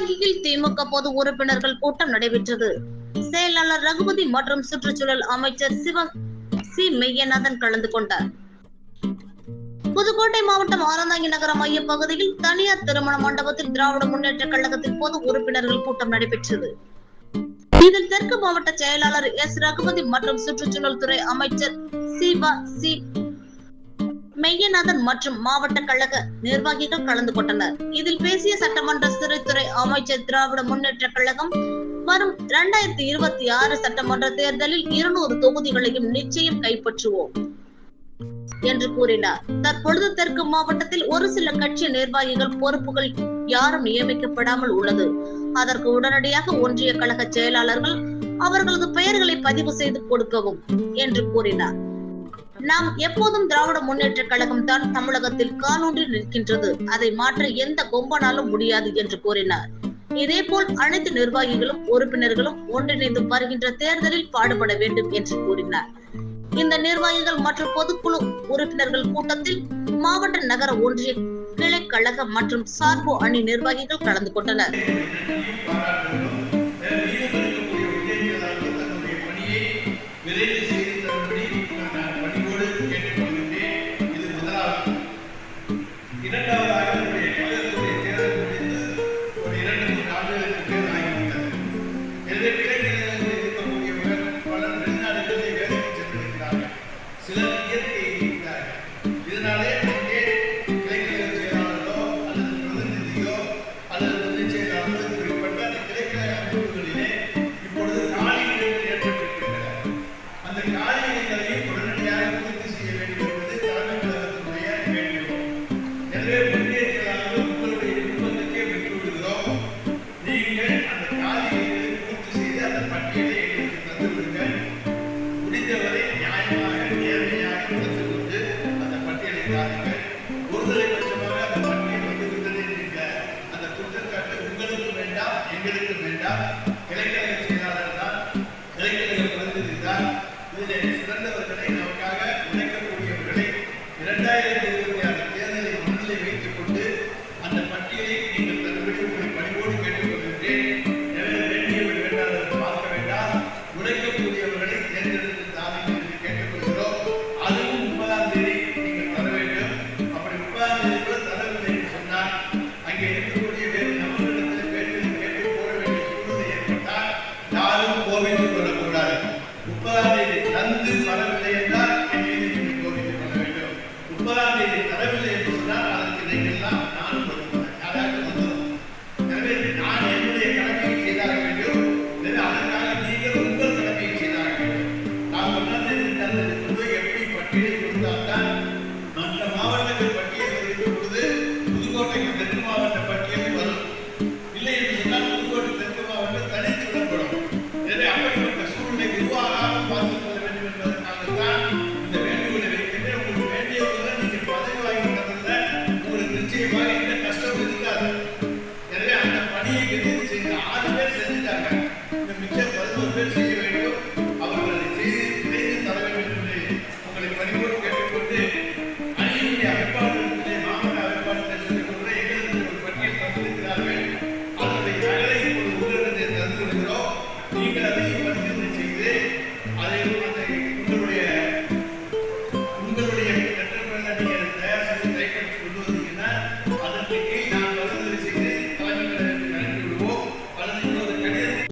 நிர்வாகிகள் திமுக பொது உறுப்பினர்கள் கூட்டம் நடைபெற்றது. செயலாளர் ரகுபதி மற்றும் சுற்றுச்சூழல் அமைச்சர் சிவம் சி மெய்யநாதன் கலந்து கொண்டார். புதுக்கோட்டை மாவட்டம் ஆனந்தாங்கி நகர மைய பகுதியில் தனியார் திருமண மண்டபத்தில் திராவிட முன்னேற்ற கழகத்தின் பொது உறுப்பினர்கள் கூட்டம் நடைபெற்றது. இதில் தெற்கு மாவட்ட செயலாளர் எஸ். ரகுபதி மற்றும் சுற்றுச்சூழல் துறை அமைச்சர் சிவா சி மெய்யநாதன் மற்றும் மாவட்ட கழக நிர்வாகிகள் கலந்து கொண்டனர். இதில் பேசிய சட்டமன்ற சிறைத்துறை அமைச்சர் திராவிட முன்னேற்ற கழகம் வரும் இரண்டாயிரத்தி இருபத்தி ஆறு சட்டமன்ற தேர்தலில் இருநூறு தொகுதிகளையும் நிச்சயம் கைப்பற்றுவோம் என்று கூறினார். தற்பொழுது தெற்கு மாவட்டத்தில் ஒரு சில கட்சி நிர்வாகிகள் பொறுப்புகள் யாரும் நியமிக்கப்படாமல் உள்ளது. அதற்கு உடனடியாக ஒன்றிய கழக செயலாளர்கள் அவர்களது பெயர்களை பதிவு செய்து கொடுக்கவும் என்று கூறினார். நாம் எப்போதும் திராவிட முன்னேற்ற கழகம் தான் தமிழகத்தில் காலூன்றி நிற்கின்றது. அதை மாற்ற எந்த கொம்பனாலும் முடியாது என்று கூறினார். இதேபோல் அனைத்து நிர்வாகிகளும் உறுப்பினர்களும் ஒன்றிணைந்து வருகின்ற தேர்தலில் பாடுபட வேண்டும் என்று கூறினார். இந்த நிர்வாகிகள் மற்றும் பொதுக்குழு உறுப்பினர்கள் கூட்டத்தில் மாவட்ட நகர ஒன்றிய கிளை கழக மற்றும் சார்பு அணி நிர்வாகிகள் கலந்து கொண்டனர். விரைவில் சிலர் இயற்கையை எங்களுக்கு வேண்டாம். கிளைக்கழக கோவித்துக் கொள்ளக்கூடாது முப்பதாம் தேதி தந்து வரவில்லை என்றால் என் மீது நீங்கள் கோவித்துக் கொள்ள வேண்டும். முப்பதாம் தேதி தரவில்லை என்று சொன்னால் அதற்கு நீங்கள்லாம் நானும் வருகிறேன் வந்துடும் எனவே நான் என்னுடைய கடமையை செய்தாக வேண்டும். எனவே அதற்காக நீங்கள் உங்கள் கடமையை செய்தாக வேண்டும். நான் ஒன்றாம் தேதி தந்ததுக்கு எப்படி பட்டியலை கொடுத்தால்தான் மற்ற மாவட்டங்கள் பட்டியல் மிச்சம் செய்ய வேண்டும். அவர்கள் அதை செய்து விரைந்து தர வேண்டும் என்று உங்களை பணிவோடு கேட்டுக்கொண்டு அணியினுடைய அமைப்பாளர்களுடைய மாவட்ட அமைப்பாளர்கள் எங்களுக்கு ஒரு பட்டியல் தந்திருக்கிறார்கள். அதனுடைய நகலை நீங்கள் அதை பரிசீலனை செய்து அதை அந்த உங்களுடைய உங்களுடைய தயார் செய்து கொண்டு வந்தீங்கன்னா